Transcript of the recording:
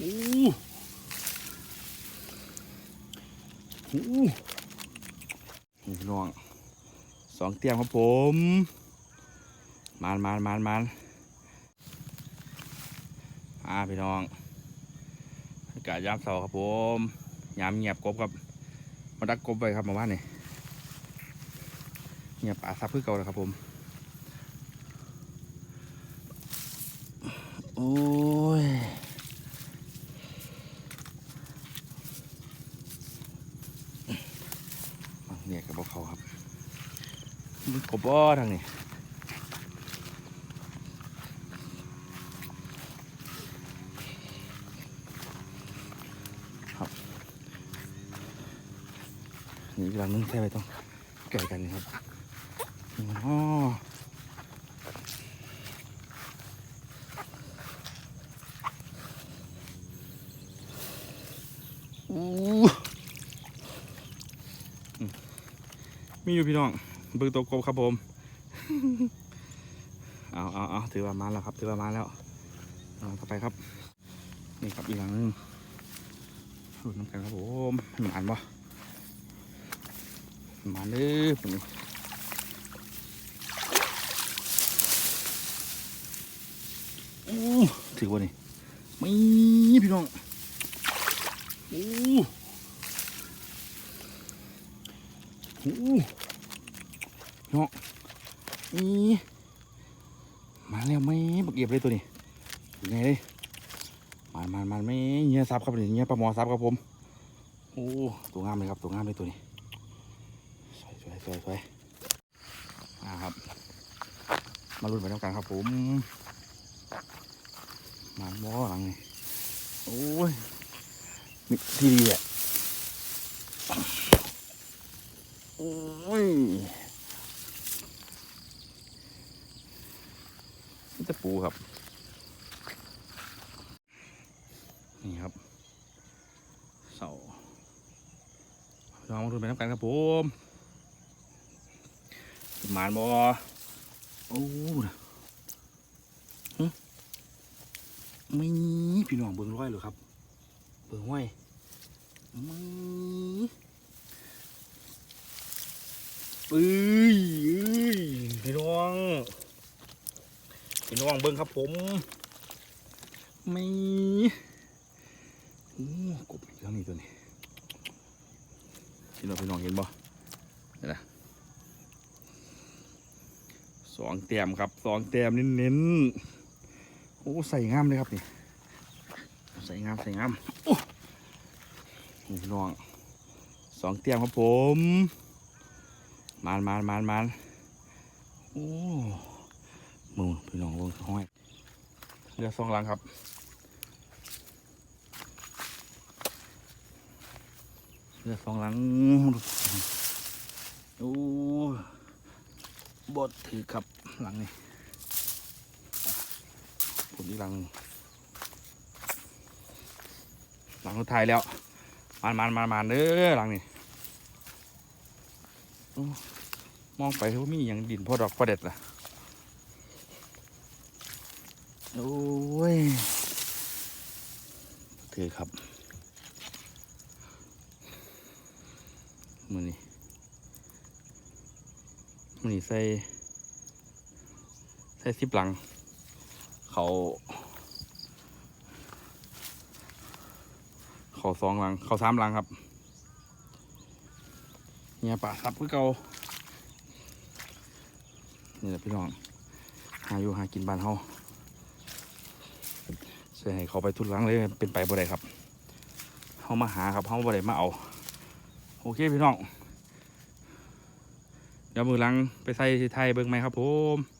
โอ้โหนี่พี่น้องสองเตียงครับผม มานมานมานมานอ่าพี่น้องอากาศยามเสาร์ครับผมยามเงียบกบครับมาดักกบไปครับมาว่านี่เงียบป่าซับเพื่อเก่าเลยครับผม โอ้ย เนี่ยกับเขาครับมันกบอ้อทางนี้ครับนี่อีกหลังนึงแค่ไปต้องไก่กันนี่ครับอ๋ออู้ มีอยู่พี่น้องเบิ่งตัวกบครับผมเอาเอาเอาถือว่ามาแล้วครับ ถือว่ามาแล้วเอาต่อไปครับ นี่ครับอีกหลังหนึงหลุดน้ำกันครับผมหมานบ่หมานเลยผมถือว่านี่ไม่พี่น้องโอ้ เนาะนี่มาแล้วไหมบักเอียบเลยตัวนี้ยังไงเลยมันมันมันไม่เงี้ยซับครับนี่เงี้ยปลาหมอซับครับผมโอ้ตัวงามเลยครับตัวงามเลยตัวนี้สวยสวยสวยสวยอ่าครับ มาลุ้นไปด้วยกันครับผมมันบ่หลังนี่โอ้ยมีที่ดีอะ โอ้ย นี่จะปูครับ นี่ครับ เสาลองมาดูไปน้ำกันครับผมหมานบอโอ้ฮึไม่พี่น้องเบิ่งร้อยเลยครับ เบิ่งห้อยไม่ เอ้ยพี่น้องพี่น้องเบิ้งครับผม ไม่โอ้กบอีกแล้วนี่ตัวนี้พี่น้องพี่น้องเห็นบ่นี่นะสองแต้มครับสองแต้มเน้นๆโอ้ใส่งามเลยครับนี่ใส่งามใส่งามโอ้พี่น้องสองแต้มครับผม มานมานมานมานโอ้มือพี่น้องลงห้อยเรือสองหลังครับเรือสองหลังโอ้บดถือครับหลังนี่ผมอีกหลัง หลังสุดท้ายแล้ว มานมานมานมานเด้อหลังนี่ มองไปเขามีอย่างดินพอดอกพอเด็ดล่ะ โอ้ยถือครับมือนี่มือนี่ใส่ ใส่ซิปหลัง เขาเขาสองหลัง เขาสามหลังครับ เนี่ยป่าซับคือเก่านี่แหละพี่น้อง หาอยู่หากินบ้านเฮาเสียให้เขาไปทุนลังเลยเป็นไปบ่ได้ครับเฮามาหาครับเฮาบ่ได้มาเอา โอเคพี่น้อง เดี๋ยวมือลังไปใส่ไทยเบิ่งไหมครับผม